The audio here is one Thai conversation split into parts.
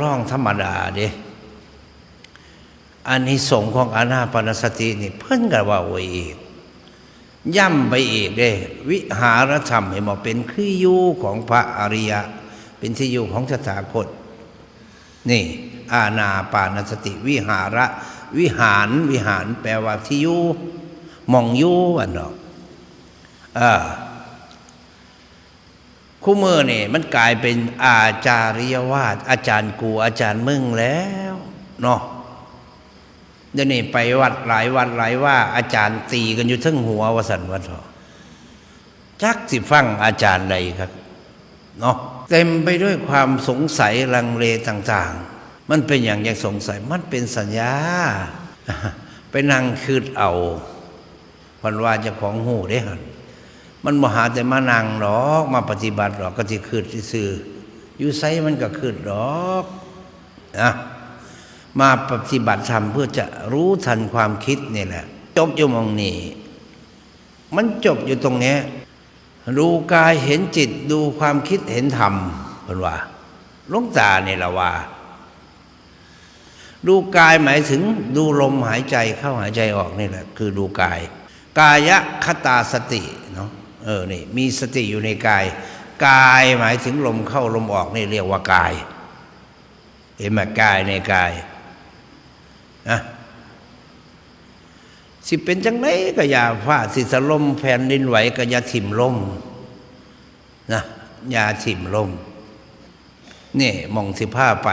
ร้องธรรมดาเด้อันนี้สงส์ของอานาปานสตินี่เพิ่นก็ว่าไว้อีก ย่ำไปอีกเด้วิหารธรรมเห็นบอกเป็นคืออยู่ของพระอริยะ เป็นที่อยู่ของสถาคต นี่ อาณาปานสติวิหาระ วิหารวิหารแปลว่าที่อยู่มองอยู่อันดอกอ่า คู่มือนี่มันกลายเป็นอาจาริยวาสอาจารย์กูอาจารย์มึงแล้วเนาะเดี๋ยวนี้ไปวัดหลายวัดหลายว่า อาจารย์ตีกันอยู่ทั้งหัววสันวัดเถอจักสิฟังอาจารย์ใดครับเนาะเต็มไปด้วยความสงสัยลังเลต่าง ๆ มันเป็นอย่างยังสงสัยมันเป็นสัญญา ไปนั่งคืดเอาพันว่าจะของหูได้หัน มันมหาแต่มานั่งหรอกมาปฏิบัติหรอกก็จะคืดซื่ออยู่ไซมันก็คืดหรอกนะมาปฏิบัติธรรมเพื่อจะรู้ทันความคิดนี่แหละ จบอยู่มองนี้ มันจบอยู่ตรงนี้ยดูกายเห็นจิตดูความคิดเห็นธรรมเป็นว่าลงตาเนี่ยละว่า ดูกายหมายถึงดูลมหายใจเข้าหายใจออกนี่แหละ คือดูกาย กายคตาสติเนาะ เออนี่มีสติอยู่ในกาย กายหมายถึงลมเข้าลมออกนี่เรียกว่ากายเห็นไหมกายในกายนะสิเป็นจังไดก็อย่าฟ้าสิสลมแผ่นดินไหวก็อย่าถิ่มลมนะอย่าถิ่มลมนี่มองสิผ้าไป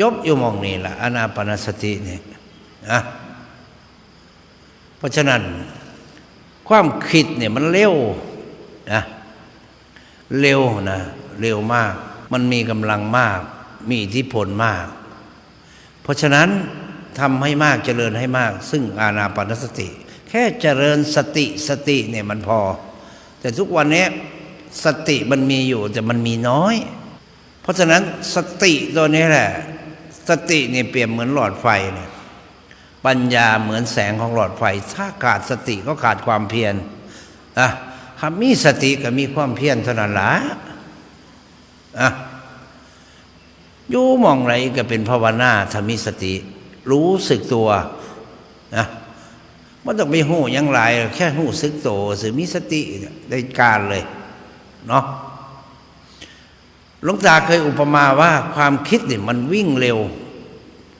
จบอยู่มองนี่แหละอนาปานสติเนี่ยนะเพราะฉะนั้น ความคิดเนี่ยมันเร็วนะเร็วนะเร็วมาก มันมีกำลังมาก มีอิทธิพลมาก เพราะฉะนั้นทำให้มากเจริญให้มาก ซึ่งอาณาปานสติ แค่เจริญสติสติเนี่ยมันพอ แต่ทุกวันนี้สติมันมีอยู่แต่มันมีน้อย เพราะฉะนั้นสติตัวนี้แหละ สติเนี่ยเปรียบเหมือนหลอดไฟเนี่ย ปัญญาเหมือนแสงของหลอดไฟ ถ้าขาดสติก็ขาดความเพียรอะถ้ามีสติก็มีความเพียรเท่านั้นละอะอยู่มองไรก็เป็นภาวนาถ้ามีสติ รู้สึกตัวนะไม่ต้องไปหูยังไรแค่หูสึกตัวสือมีสติได้การเลยเนาะหลวงตาเคยอุปมาว่าความคิดเนี่ยมันวิ่งเร็ว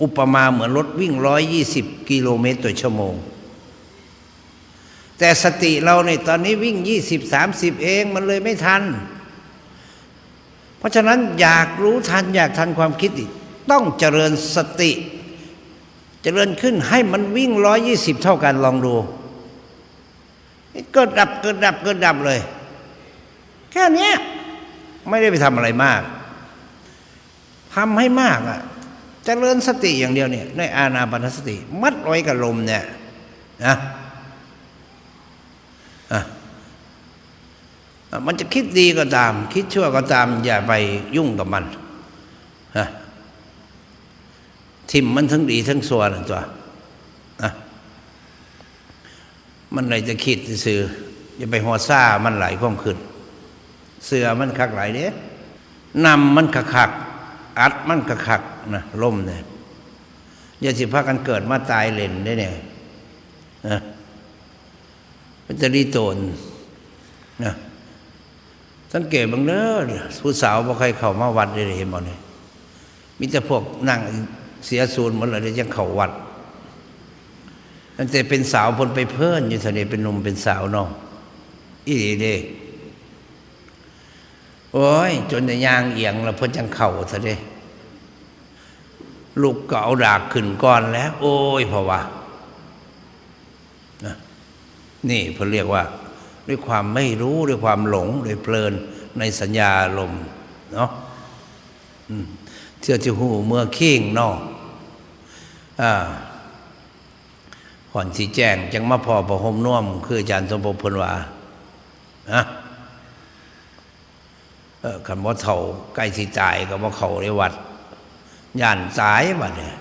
อุปมาเหมือนรถวิ่งร้อยยี่สิบกิโลเมตรต่อชั่วโมง แต่สติเราในตอนนี้วิ่งยี่สิบสามสิบเองมันเลยไม่ทัน เพราะฉะนั้นอยากรู้ทันอยากทันความคิดต้องเจริญสติ เจริญขึ้นให้มันวิ่งร้อยยี่สิบเท่ากันลองดูเกิดดับเกิดดับเกิดดับเลย แค่นี้ไม่ได้ไปทำอะไรมากทำให้มากอะ จเจริญสติอย่างเดียวเนี่ยในอาณาปานสติ มัดไว้กับลมเนี่ยนะมันจะคิดดีก็ตาม คิดชั่วก็ตาม อย่าไปยุ่งกับมันทิมมันทั้งดีทั้งส่วนตัวนะมันเลยจะคิดสื่ออย่าไปหัวซ่ามันไหลความขึ้น เสือมันคักไหลเด้นำมันคักคัก อัดมันคักคักนะล่มเนี่ยอย่าสิพากันเกิดมาตายเล่นได้เนี่ยนะมันจะรีโตนนะสังเกตบางเด้อผู้สาวบ่ใครเข้ามาวัดได้เห็นบ่เนี่ยมีแต่พวกนั่งเสียศูนย์หมดเลยยังเข้าวัดตั้งแต่เป็นสาวพนไปเพิ่นอยู่ท่านี้เป็นหนุ่มเป็นสาวน้องอีเด้ โอ้ย จนจะยางเอียงแล้วเพิ่นจังเข่าซะเด้ลูกก็เอาดากขึ้นก่อนแล้ว โอ้ยพะวะนี่เพิ่นเรียกว่า ด้วยความไม่รู้ด้วยความหลงด้วยเพลินในสัญญาลมเนาะเชื่อจะหูเมื่อขิงนาะอ่าก่อนสีแจ้งจังมาพอประหมน่วม คืออาจารย์สมบูรณ์พลว่านะ เออคำว่าเถ่าใกล้สิตายก็ว่าเขาในวัดย่านตายบัดเนี่ย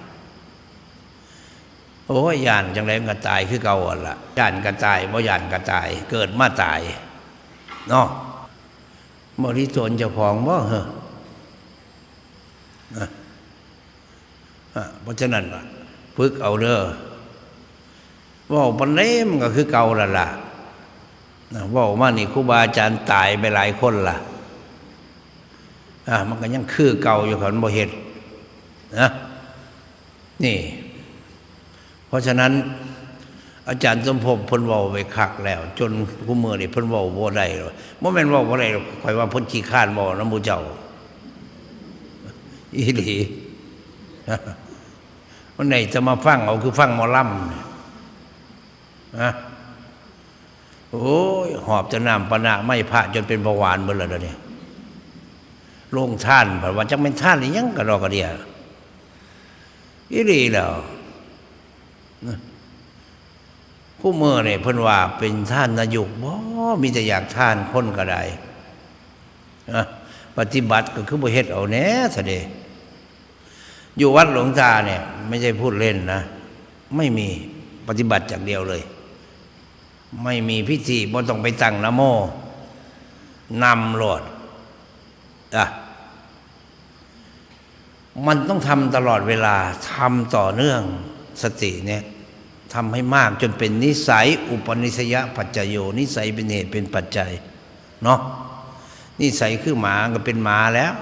โอ้ยย่านจังไรก็ตายคือเก่าอะละย่านก็ตายบ่ย่านก็ตาย เกิดมาตายเนาะบริโภคเจ้าของบ่เหรอเพราะฉะนั้นล่ะฝึกเอาเด้อว่าปันเล่มนก็คือเก่าและล่ะว่ามานี่ครูบาอาจารย์ตายไปหลายคนล่ะ อะมันก็ยังคือเก่าอยู่ขันบ่เฮ็ดนะนี่ เพราะฉะนั้น อาจารย์สมภพพิ่นว้าไปคักแล้ว จนกูมือนี่พิ่นว้าบ่ได้หรอกบ่แม่นว้าบ่ได้หรอกข่อยว่าพิ่นขี้ข้านเว้านำหมู่เจ้า อีหลีวันไหนจะมาฟังเอาคือฟังหมอลำเนี่ยนะโอ้ยหอบจะนำปะนะไม่พระจนเป็นเบาหวานเบิ่แล้วเดี๋ยวนี้ ลงท่านเพระว่าจังเป็นท่านหรือยังกระดอกกระเดียอีหลีแล้วนะผู้เมื่อเนี่ยเพิ่นว่าเป็นท่านนายกบ่มีแต่อยากท่านคนก็ได้ปฏิบัติก็คือบ่เฮ็ดเอาแน่ซะเดอยู่วัดหลวงตาเนี่ย ไม่ใช่พูดเล่นนะ ไม่มีปฏิบัติจากเดียวเลย ไม่มีพิธีบ่ต้องไปตั้งนะโมนำโลดอะ มันต้องทำตลอดเวลาทำต่อเนื่องสติเนี่ยทำให้มากจนเป็นนิสัย อุปนิสยปัจจโย นิสัยเป็นเหตุเป็นปัจจัยเนาะนิสัยคือหมาก็เป็นหมาแล้ว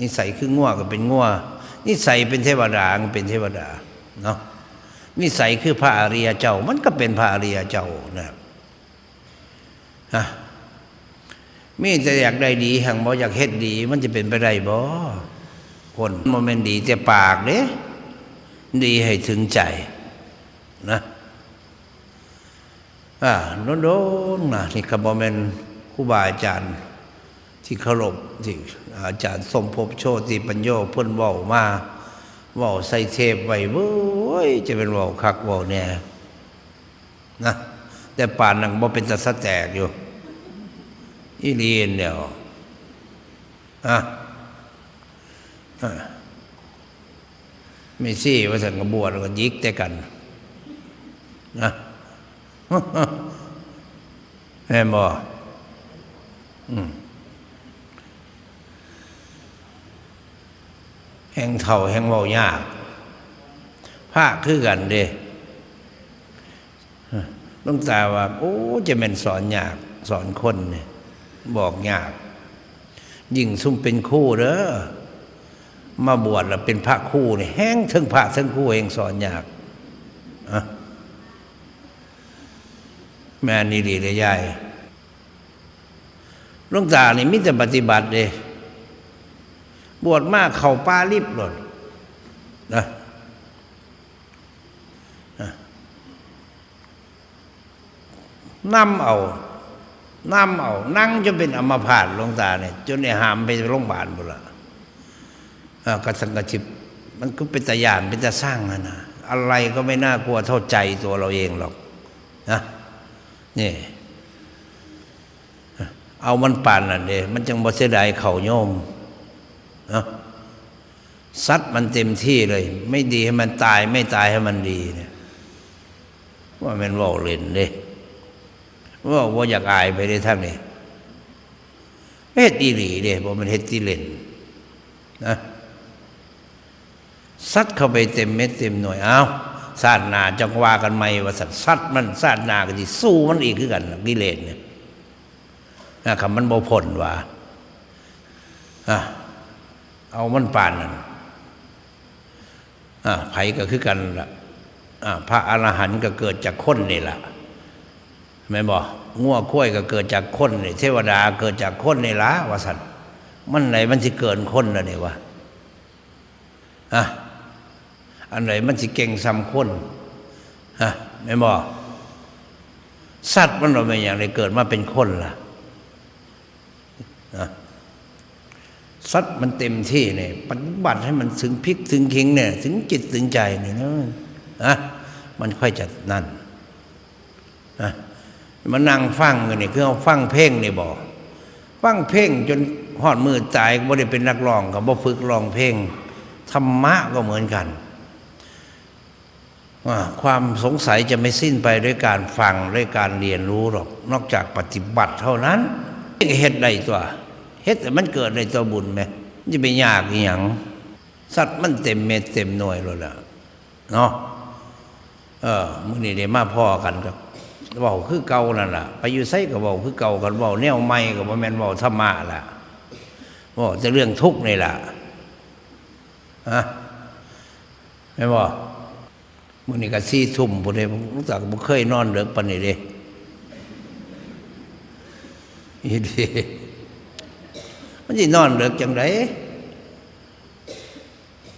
นิสัยคือง่วก็เป็นง่วนิสัยเป็นเทวดาก็เป็นเทวดาเนาะนิสัยคือพระอริยเจ้า มันก็เป็นพระอริยเจ้านะครับฮะมีแต่อยากได้ดีหังบ่อยากเฮ็ดดี มันจะเป็นไปได้บ่ คนมันเป็นดีแต่ปากเด้ดีให้ถึงใจนะอ่าโดนๆนะนี่ก็บ่แม่นครูบาอาจารย์ ที่เคารพที่อาจารย์สมภพโชติปัญโยเพิ่นเว้ามาเว้าใส่เทปไว้เว้ยจะเป็นเว้าคักเว้าแน่นะแต่ป่านนั้นบ่เป็นตะสะแตกอยู่อีเลียนเดียวอะอะ ไม่ซี่ว่าสังกบวชก็ยิกแต่กันนะแม่บอืมแห่งเท่าแห่งเว้ายากภาคคือกันเด้หลุงตาว่า โอ้ จะเป็นสอนยาก สอนคนเนี่ยบอกยาก ยิ่งซุ่มเป็นคู่เด้อ มาบวชแล้วเป็นพระคู่นี่แห้งทั้งพระทั้งคู่เองสอนยากอะแม่นี่ดีเลยยายหลุงตานี่มิจะปฏิบัติเด้บวชมากเข่าป้ารีบหล่นนะนำเอานำเอา นั่งจนเป็นอมพาตหลวงตาเนี่ยจนไอ้หามไปโรงพยาบาลบุละ กระสังกระชิบมันก็เป็นตะยานเป็นตะสร้างนะนะอะไรก็ไม่น่ากลัวเท่าใจตัวเราเองหรอกนะนี่เอามันป่านนั่นเดมันจังบ่เสียดายเข่าโยมนะซัดมันเต็มที่เลย ไม่ดีให้มันตายไม่ตายให้มันดีเนี่ยว่ามันว่าเล่นเด้ว่าว่าอยากอายไปได้ทั้งนี้เฮ็ดอีหลีเด้บ่มันเฮ็ดที่เล่นนะ ซัดเข้าไปเต็มเม็ดเต็มหน่วยเอาศาสนาจังว่ากันใหม่ว่าสัตว์ซัดมันศาสนาก็สิสู้มันอีกคือกันกิเลสเนี่ยนะคำมันบ่พ้นว่าอะเอามันป่านนั่นอ่าไผก็คือกันละอ่าพระอรหันต์ก็เกิดจากคนนี่แหละแม่บอกงัวข้วยก็เกิดจากคนนี่เทวดาเกิดจากคนนี่ละวสัตว์มันไหนมันสิเกินคนละเนี่ยวะอะ อันไหนมันสิเก่งซ้ำคนฮะแม่บอกสัตว์มันเราเป็นอย่างไรเกิดมาเป็นคนล่ะนะซัดมันเต็มที่เนี่ยปฏิบัติให้มันถึงพริกถึงขิงเนี่ย ถึงจิตถึงใจเนี่ยนะนะมันค่อยจะนั่นนะมานั่งฟังกันเนี่ยคือเอาฟังเพลงเนี่ยบอกฟังเพลงจนหอดมือตายก็บ่ได้เป็นนักร้องกับบ่ฝึกร้องเพลงธรรมะก็เหมือนกัน ความสงสัยจะไม่สิ้นไปด้วยการฟังด้วยการเรียนรู้หรอก นอกจากปฏิบัติเท่านั้นเฮ็ดได้ตัวเฮ็ดแต่มันเกิดในตัวบุญไหมจะไปยากอย่างสัตว์มันเต็มเม็ดเต็มหน่วยเลยล่ะเนาะเออมื้อนี้ได้มาพ่อกันกับเว้าคือเก่านั่นล่ะ ไปอยู่ไสก็เว้าคือเก่ากันเว้าแนวใหม่ก็บ่แม่นเว้าธรรมะล่ะว้าแต่เรื่องทุกข์นี่ล่ะฮะแม่นบ่ มื้อนี้ก็4ทุ่มพุ่นเด้ผมรู้จักบ่เคยนอนเดึกปานนี้เด้อีเด้มันสินอนเดึกจังได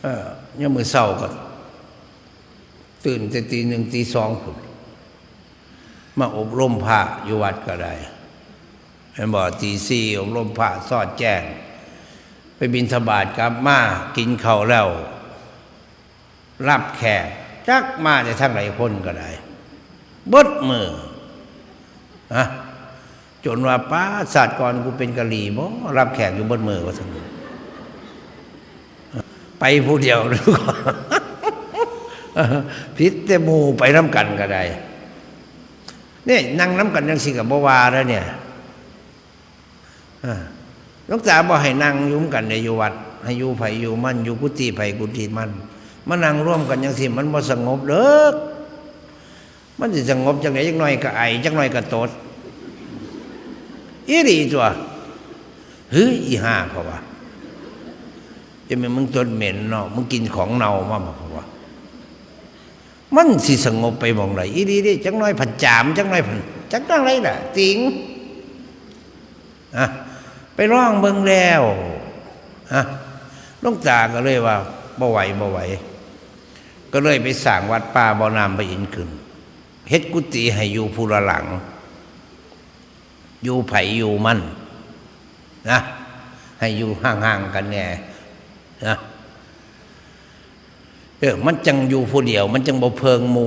เออยามมือเช้าก็ตื่นแต่ตีหนึ่งตีสองพุ่นมาอบรมพระอยู่วัดก็ได้เห็นบอกตีสี่อบรมพระสอดแจ้ง ไปบินธบาตกลับมากินเข้าแล้ว รับแขก จักมาจะทั้งหลายคนก็ได้เบดมือนะจนว่าป้าศาสตร์ก่อนกูเป็นกะหรี่บ่รับแขกอยู่เบดมือว่าสนุไปผู้เดียวหรือก่อนพิษแต่มูไปน้ำกันก็ได้นี่นั่งน้ำกันยังสิกับบวาแล้วเนี่ยอ่าหลูกตาบอกให้นั่งยุ่มกันในอยู่วัด ให้อยู่ไผอยู่มั่นอยู่กุฏิไผกุฏิมั่น มานั่งร่วมกันยังสิมันบ่สงบเด้อมันจะสงบจังไหนจังหน่อยก็ไอจังหน่อยก็ตดอีดีตัวเฮ้ยอีห่าเพราะว่าจะมึงตดเหม็นเนาะมึงกินของเน่ามาเพราะว่ามันสิสงบไปมองไหนอีดีดิจังน้อยผันจามจังน้อยผันจังน้อยไรล่ะจริงอะไปร้องเบิ่งแล้วอะลูกตาก็เลยว่าบ่ไหวบ่ไหว ก็เลยไปสั่งวัดป่าบ่อน้ำไปอินขึ้นเฮ็ดกุฏิให้อยู่ภูละหลัง อยู่ไผอยู่มันนะให้อยู่ห่างๆกันแน่นะเออมันจังอยู่ผู้เดียว มันจังบ่เพิงมู